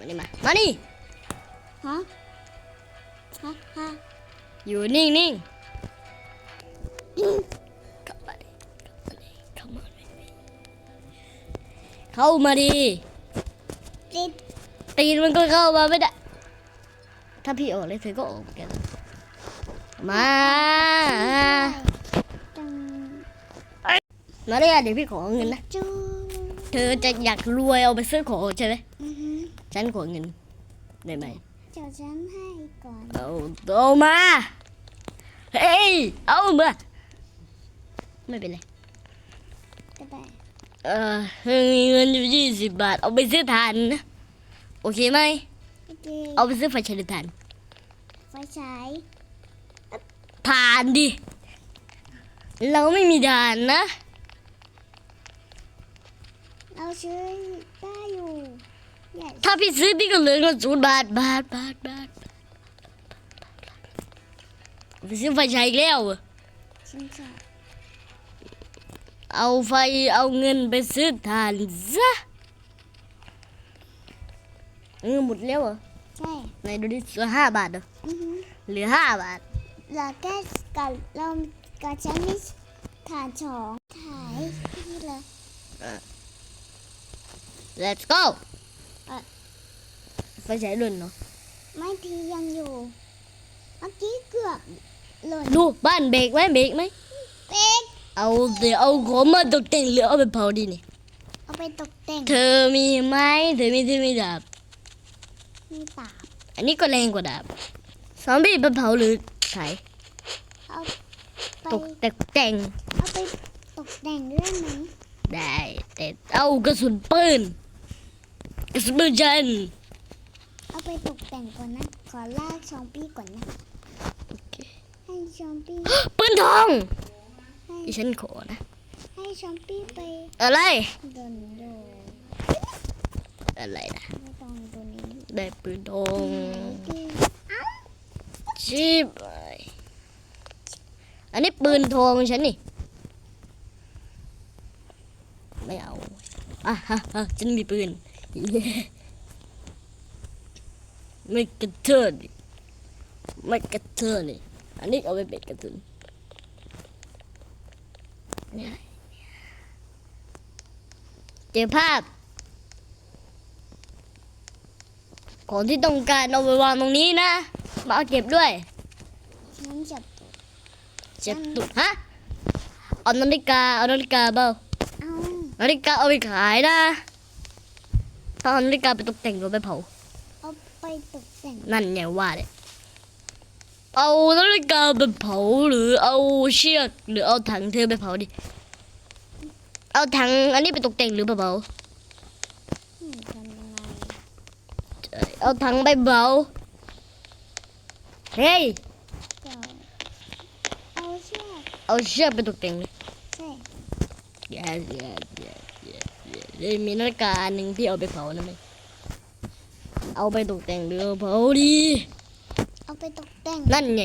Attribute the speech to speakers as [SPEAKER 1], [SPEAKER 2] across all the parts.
[SPEAKER 1] มานี่มา มานี่
[SPEAKER 2] ฮะฮะฮะ
[SPEAKER 1] อยู่นิ่งนิ่งเข้ามาดิเข้ามาดิเข้ามาดิ
[SPEAKER 2] ติด
[SPEAKER 1] ตีนมันก็เข้ามาไม่ได้ ถ้าพี่ออกเลยเธอก็ออกเหมือนกัน มา
[SPEAKER 2] จัง
[SPEAKER 1] มาเลยอะเดี๋ยวพี่ขอเงินนะ
[SPEAKER 2] จู
[SPEAKER 1] เธอจะอยากรวยเอาไปซื้อของใช่ไหม
[SPEAKER 2] อือหือ
[SPEAKER 1] ฉันขอเงินได้ไหม
[SPEAKER 2] เดี๋ยวฉันให้ก่อน
[SPEAKER 1] เอาเอามา เฮ้ย เอามา ไม่เป็นไร
[SPEAKER 2] ก็ได้
[SPEAKER 1] เออมีเงินอยู่ยี่สิบบาท เอาไปซื้อถ่านนะ โอเคไหม
[SPEAKER 2] โอเค
[SPEAKER 1] เอาไปซื้อไฟฉายหรือถ่าน
[SPEAKER 2] ไฟฉาย
[SPEAKER 1] ถ่านดิ เราไม่มีถ่านนะ
[SPEAKER 2] เราซื้อได้อยู่ yes
[SPEAKER 1] ถ้าพี่ซื้อพี่ก็เหลือเงินศูนย์บาทบาทบาทบาทเอาไปซื้อไฟฉายอีกแล้วเหรอ
[SPEAKER 2] ฉันจะ
[SPEAKER 1] เอาไฟเอาเงินไปซื้อถ่านซะเงินหมดแล้วเหรอ
[SPEAKER 2] ใช่
[SPEAKER 1] ไหนดูดิเหลือห้าบาทเหรอ
[SPEAKER 2] อือหือ
[SPEAKER 1] เหลือห้าบาท
[SPEAKER 2] เราแก้กับเรากับฉันมีฐานสองถ่ายที่เลย
[SPEAKER 1] let's go
[SPEAKER 2] อะ
[SPEAKER 1] ไฟฉายหล่นเนาะ
[SPEAKER 2] ไม่ทียังอยู่เมื่อกี้เกือบหล่น
[SPEAKER 1] ดูบ้านเบรกไหมเบรกไหม
[SPEAKER 2] เป็ด
[SPEAKER 1] เอาเดี๋ยวเอาของมาตกแต่งหรือเอาไปเผาดีนี่
[SPEAKER 2] เอาไปตกแต่ง
[SPEAKER 1] เธอมีไหมเธอมีที่มีดาบ
[SPEAKER 2] มีตาบ
[SPEAKER 1] อันนี้ก็แรงกว่าดาบซอมบี้ไปเผาหรือขาย
[SPEAKER 2] เอาไป
[SPEAKER 1] ตกแต่งแต่ง
[SPEAKER 2] เอาไปตกแต่งด้วยไหม
[SPEAKER 1] ได้แต่เอากระสุนปืน กระสุนปืนฉัน
[SPEAKER 2] เอาไปตกแต่งก่อนนะ ขอลากชองปี้ก่อนนะ
[SPEAKER 1] โอเค
[SPEAKER 2] ให้ชองปี้
[SPEAKER 1] ปืนทอง
[SPEAKER 2] ให้
[SPEAKER 1] ดิฉันขอนะ
[SPEAKER 2] ให้ชองปี้ไป
[SPEAKER 1] อะไร
[SPEAKER 2] โดนโดน
[SPEAKER 1] อะไรนะ
[SPEAKER 2] ไม่ต้องตัวนี้
[SPEAKER 1] ได้ปืนทอง
[SPEAKER 2] ปี้เอ้า
[SPEAKER 1] ชิบหายอันนี้ปืนทองฉันนี่ ไม่เอาอะฮะฮะฉันมีปืนเย้ ไม่กระเทือนไม่กระเทือนนี่อันนี้เอาไปเป็นกระสุนเนี่ยเก็บภาพ ของที่ต้องการเอาไปวางตรงนี้นะ มาเอาเก็บด้วย
[SPEAKER 2] ฉันจับ
[SPEAKER 1] เจ็บตุกฮะ เอานาฬิกา เอานาฬิกาเปล่า
[SPEAKER 2] เอา
[SPEAKER 1] นาฬิกาเอาไปขายนะ ถ้าเอานาฬิกาไปตกแต่งหรือไปเผา
[SPEAKER 2] เอาไปตกแต่ง
[SPEAKER 1] นั่นไงว่าเลยเอานาฬิกาไปเผาหรือเอาเชือกหรือเอาถังเธอไปเผาดิ เอาถังอันนี้ไปตกแต่งหรือไปเผา
[SPEAKER 2] อืมทำยังไง
[SPEAKER 1] เอ้ยเอาถังไปเผา เฮ้ย
[SPEAKER 2] เดี๋ยวเอาเชือก
[SPEAKER 1] เอาเชือกไปตกแต่งเลย
[SPEAKER 2] ใช่
[SPEAKER 1] yes yes yes yes yes เฮ้ยมีนาฬิกาอันหนึ่งพี่เอาไปเผานะไหมเอาไปตกแต่งหรือเอาเผาดี
[SPEAKER 2] เอาไปตกแต่ง
[SPEAKER 1] นั่นไง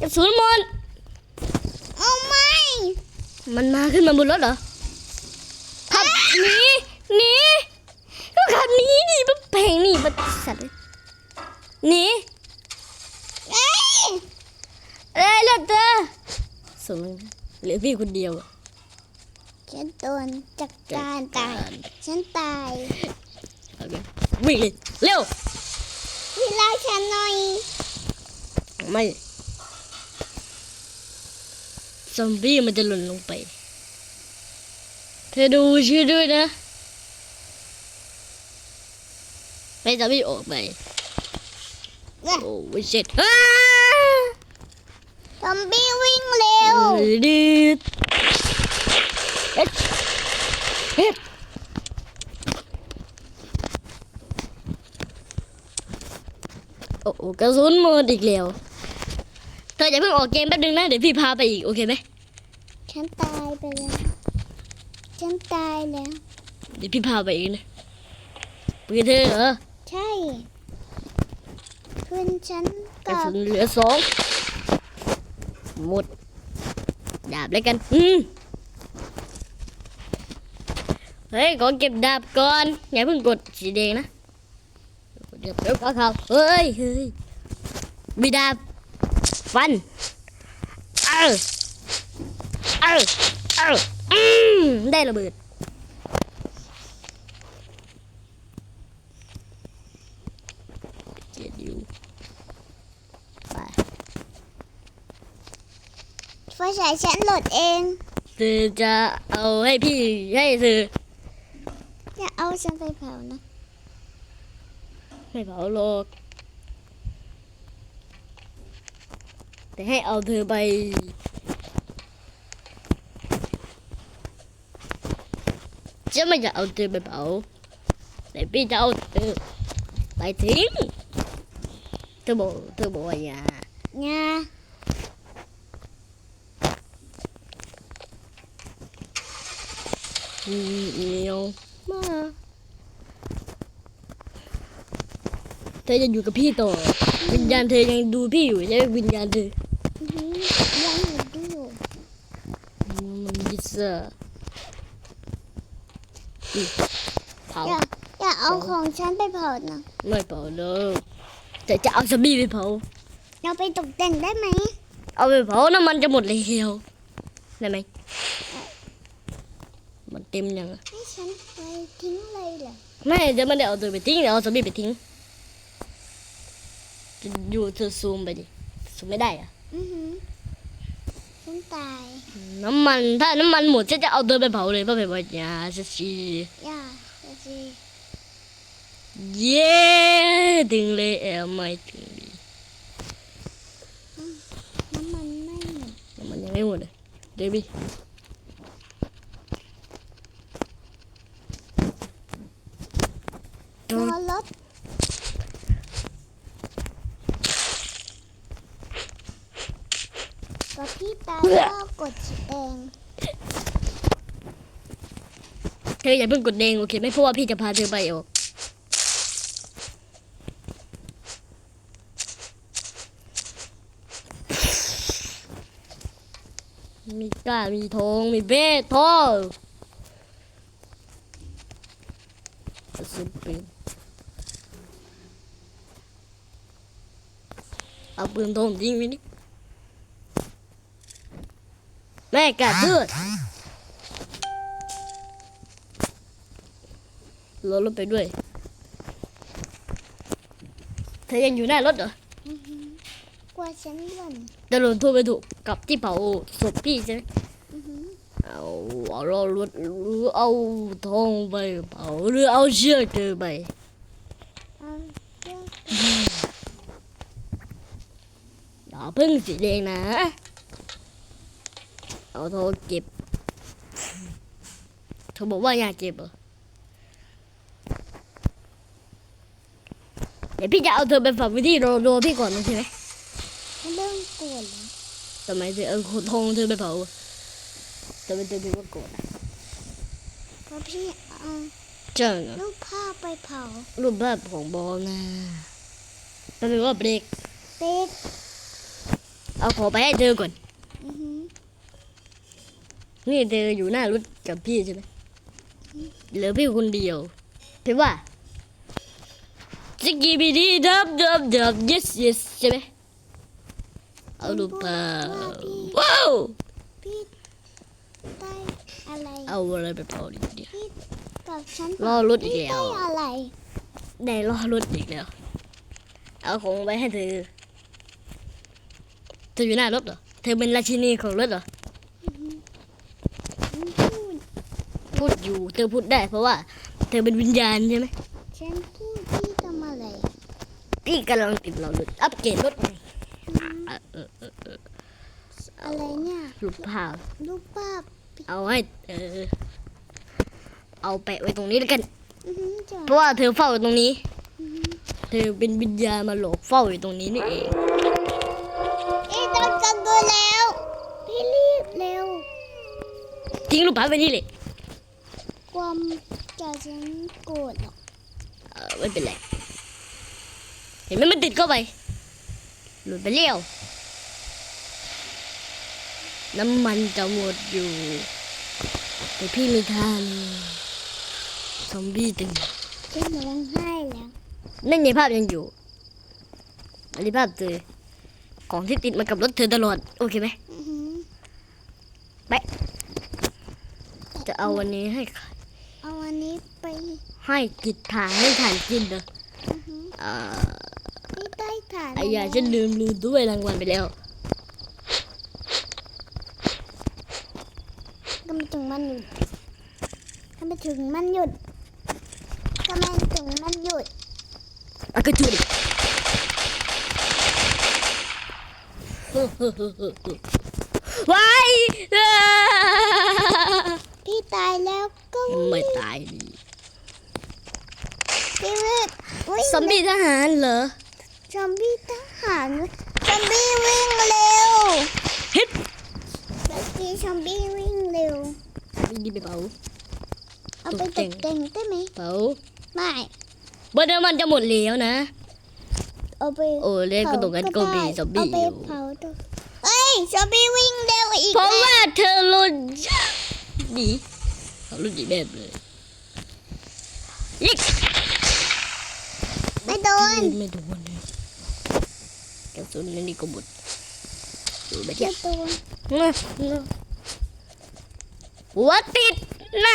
[SPEAKER 1] กระสุนหมด
[SPEAKER 2] เอาไม่
[SPEAKER 1] มันมาขึ้นมาบนรถเหรอขับหนีหนีก็ขับหนีดิมันแพงนี่มันสัตว์เลยหนี
[SPEAKER 2] เอ้ย
[SPEAKER 1] เอ้ยเลิกเธอ ส่งเหลือพี่คนเดียวอะ
[SPEAKER 2] ฉันโดนจัดการตาย ฉันตาย
[SPEAKER 1] โอเควิ่งเลยเร็ว
[SPEAKER 2] พี่เล่าฉันหน่อย
[SPEAKER 1] ไม่ซอมบี้มันจะหล่นลงไป เธอดูชื่อด้วยนะไม่ซอมบี้ออกไป
[SPEAKER 2] เนี่ย
[SPEAKER 1] โอ้ยเช็ดอ้า
[SPEAKER 2] ซอมบี้วิ่งเร็ว
[SPEAKER 1] ดืดเฮ็ดเฮ็ดโอ้โหกระสุนหมดอีกแล้ว เธออย่าเพิ่งออกเกมแป๊บนึงนะ เดี๋ยวพี่พาไปอีก โอเคไหม
[SPEAKER 2] ฉันตายไปแล้ว ฉันตายแล้ว
[SPEAKER 1] เดี๋ยวพี่พาไปอีกนะปืนเธอเหรอ
[SPEAKER 2] ใช่คืนฉัน
[SPEAKER 1] กระ
[SPEAKER 2] กับ
[SPEAKER 1] สุนเหลือสอง หมดดาบแล้วกัน อืมเฮ้ย ขอเก็บดาบก่อน อย่าเพิ่งกดสีแดงนะเดี๋ยวเดี๋ยวขาเขาเฮ้ยเฮ้ยมีดาบฟัน เออ เออ เออ อืมได้ระเบิดเจ็ดอยู่ไป
[SPEAKER 2] ไฟฉายฉันโหลดเอง
[SPEAKER 1] เธอจะเอาให้พี่ให้เธอ
[SPEAKER 2] อย่าเอาฉันไปเผานะ
[SPEAKER 1] ไม่เผาหรอกแต่ให้เอาเธอไปจะไม่จะเอาเธอไปเผาแต่พี่จะเอาเธอไปทิ้งเธอบอกเธอบอกว่าอย่า
[SPEAKER 2] งา
[SPEAKER 1] อืม เหนียวมาเธอจะอยู่กับพี่ต่อ วิญญาณเธอยังดูพี่อยู่ใช่ไหมวิญญาณเธอ
[SPEAKER 2] อื้อหือยังอยู่ดูอยู่
[SPEAKER 1] มันยิสอะอีเผา
[SPEAKER 2] อย่าอย่าเอาของฉันไปเผานะ
[SPEAKER 1] ไม่เผาเลยแต่จะเอาสบีไปเผา
[SPEAKER 2] เราไปตกแต่งได้ไหม
[SPEAKER 1] เอาไปเผาน้ำมันจะหมดเลยเฮียวได้ไหมมัน เต็มยังอะ
[SPEAKER 2] ให้ฉันไปทิ้งเลยเหรอ
[SPEAKER 1] ไม่จะไม่ได้เอาตัวไปทิ้งเดี๋ยวเอาสบีไปทิ้งจะอยู่เธอซูมไปดิซูมไม่ได้อะ
[SPEAKER 2] อือหือฉันตาย
[SPEAKER 1] น้ำมันถ้าน้ำมันหมดฉันจะเอาเธอไปเผาเลยเพราะแบบว่าอย่าสิสิ
[SPEAKER 2] อย่าจะสิ
[SPEAKER 1] เย้ถึงเลยเอลไม่ถึงดี
[SPEAKER 2] น้ำมันไม่หมด
[SPEAKER 1] น้ำมันยังไม่หมดเลยเดบี้
[SPEAKER 2] รอรถก็ พี่ตายก็กดเอง
[SPEAKER 1] เธออย่าเพิ่งกดแดงโอเคไหมเพราะว่าพี่จะพาเธอไปออกมีกล้ามีทองมีเบสทองกระสุนปืนเอาปืนทองยิงไปนี่ แม่กัดเลือดรถรถไปด้วย เธอยังอยู่หน้ารถเหรอ
[SPEAKER 2] อือหือกลัวฉันหล่น
[SPEAKER 1] จะโดนโทรไปถูกกับที่เผาศพพี่ใช่ไหม
[SPEAKER 2] อือหือ
[SPEAKER 1] เอาเอารถรถหรือเอาทองไปเผาหรือเอาเชือกเธอไป
[SPEAKER 2] เอาเชือก
[SPEAKER 1] อย่าเพิ่งสีแดงนะ เอาทองเก็บเธอบอกว่าอยากเก็บเหรอเดี๋ยวพี่จะเอาเธอไปฝังไว้ที่โรโรพี่ก่อนนะใช่ไหม
[SPEAKER 2] ฉันเริ่มกลัวแล้ว
[SPEAKER 1] ทำไมเธอเอาทองเธอไปเผาทำไมเธอถึงว่าโกรธอะ
[SPEAKER 2] เพราะพี่เอา
[SPEAKER 1] เจ้าเหรอ
[SPEAKER 2] รูปภาพไปเผา
[SPEAKER 1] รูปภาพของบอลนะแป๊บนึงว่าเบรก
[SPEAKER 2] เป็ด
[SPEAKER 1] เอาของไปให้เธอก่อน
[SPEAKER 2] อือหือ
[SPEAKER 1] นี่เธออยู่หน้ารถกับพี่ใช่ไหมเหลือพี่คนเดียวพี่ว่าสกีบีดีดับดับดับ yes yes ใช่ไหมเอารูปภาพว้าว
[SPEAKER 2] พี่ได้อะไร
[SPEAKER 1] เอาอะไรไปเผาดีเดียว
[SPEAKER 2] พี่กับฉัน
[SPEAKER 1] รอรถอีก
[SPEAKER 2] พี่
[SPEAKER 1] แล้ว
[SPEAKER 2] ได้อะไร
[SPEAKER 1] ได้รอรถอีกแล้ว เอาของไปให้เธอเธออยู่หน้ารถเหรอเธอเป็นราชินีของรถเหรอ
[SPEAKER 2] ฉันพูด
[SPEAKER 1] พูดอยู่ เธอพูดได้เพราะว่า เธอเป็นวิญญาณใช่ไหม
[SPEAKER 2] ฉันพูดพี่ทำอะไร
[SPEAKER 1] พี่กำลังติดเรารถอัปเกรดรถไงเออเออเออเออ
[SPEAKER 2] อะไรเนี่ย
[SPEAKER 1] รูปภาพ
[SPEAKER 2] รูปภาพ
[SPEAKER 1] เอาให้เออเอาแปะไว้ตรงนี้แล้วกัน
[SPEAKER 2] อือหือจ้ะ
[SPEAKER 1] เพราะว่าเธอเฝ้าอยู่ตรงนี้เธอเป็นวิญญาณมาหลอกเฝ้าอยู่ตรงนี้นี่เอง
[SPEAKER 2] พี่ต้องจับตัวแล้วพี่รีบเร็ว
[SPEAKER 1] ทิ้งรูปภาพไว้นี่เลย
[SPEAKER 2] ความจะฉันโกรธหรอก
[SPEAKER 1] เออไม่เป็นไร เห็นไหมมันติดเข้าไป หลุดไปเลี้ยว น้ำมันจะหมดอยู่ แต่พี่ไม่ทันซอมบี้ตึง
[SPEAKER 2] พี่ร้องไห้แล้ว
[SPEAKER 1] นั่นไงภาพยังอยู่อันนี้ภาพเธอของที่ติดมากับรถเธอตลอด โอเคไหม
[SPEAKER 2] อือหือ
[SPEAKER 1] จะเอาวันนี้ให้
[SPEAKER 2] เอา อันนี้ไป
[SPEAKER 1] ให้กิดทางให้ทานกินเด้อ
[SPEAKER 2] อือหือ
[SPEAKER 1] อ่า
[SPEAKER 2] ไม่ได้ฐาน
[SPEAKER 1] ไอ้ยาฉันลืมลืมด้วยรางวัลไปแล้ว
[SPEAKER 2] ก็ไม่ถึงมันหยุดถ้าไม่ถึงมันหยุดถ้าไม่ถึงมันหยุด
[SPEAKER 1] อะกระจุดว้ายอ่า
[SPEAKER 2] พี่ตายแล้วก็
[SPEAKER 1] ไม่ตายดี
[SPEAKER 2] พี่วิ่งวิ่ง
[SPEAKER 1] ซอมบี้ทหารเหรอ
[SPEAKER 2] ซอมบี้ทหารซอมบี้วิ่งเร็ว
[SPEAKER 1] ฮิต
[SPEAKER 2] เมื่อกี้ซอมบี้วิ่งเร็ว
[SPEAKER 1] มีดีไปเผา
[SPEAKER 2] เอาไป
[SPEAKER 1] ตกแต่
[SPEAKER 2] ต
[SPEAKER 1] ง
[SPEAKER 2] กแต่งได้ไหม
[SPEAKER 1] เผา
[SPEAKER 2] ไม่
[SPEAKER 1] เบอร์เดอร์มันจะหมดแล้วนะ
[SPEAKER 2] เอาไป
[SPEAKER 1] โอ้เล่นก็ตรงกันก็มีซอมบี้
[SPEAKER 2] เอาไป
[SPEAKER 1] อยู่
[SPEAKER 2] เผาตัวเอ้ยซอมบี้วิ่งเร็วอีก
[SPEAKER 1] เพราะ
[SPEAKER 2] แล้ว
[SPEAKER 1] ว่าเธอหลุดหนี เขาหลุดหนีแบบเลยยิก
[SPEAKER 2] ไม่โดน
[SPEAKER 1] ไม่โดนเลยกระสุนนี่ก็หมดดูไป
[SPEAKER 2] ไม่
[SPEAKER 1] เที่ย
[SPEAKER 2] โดน
[SPEAKER 1] หัวติดไหน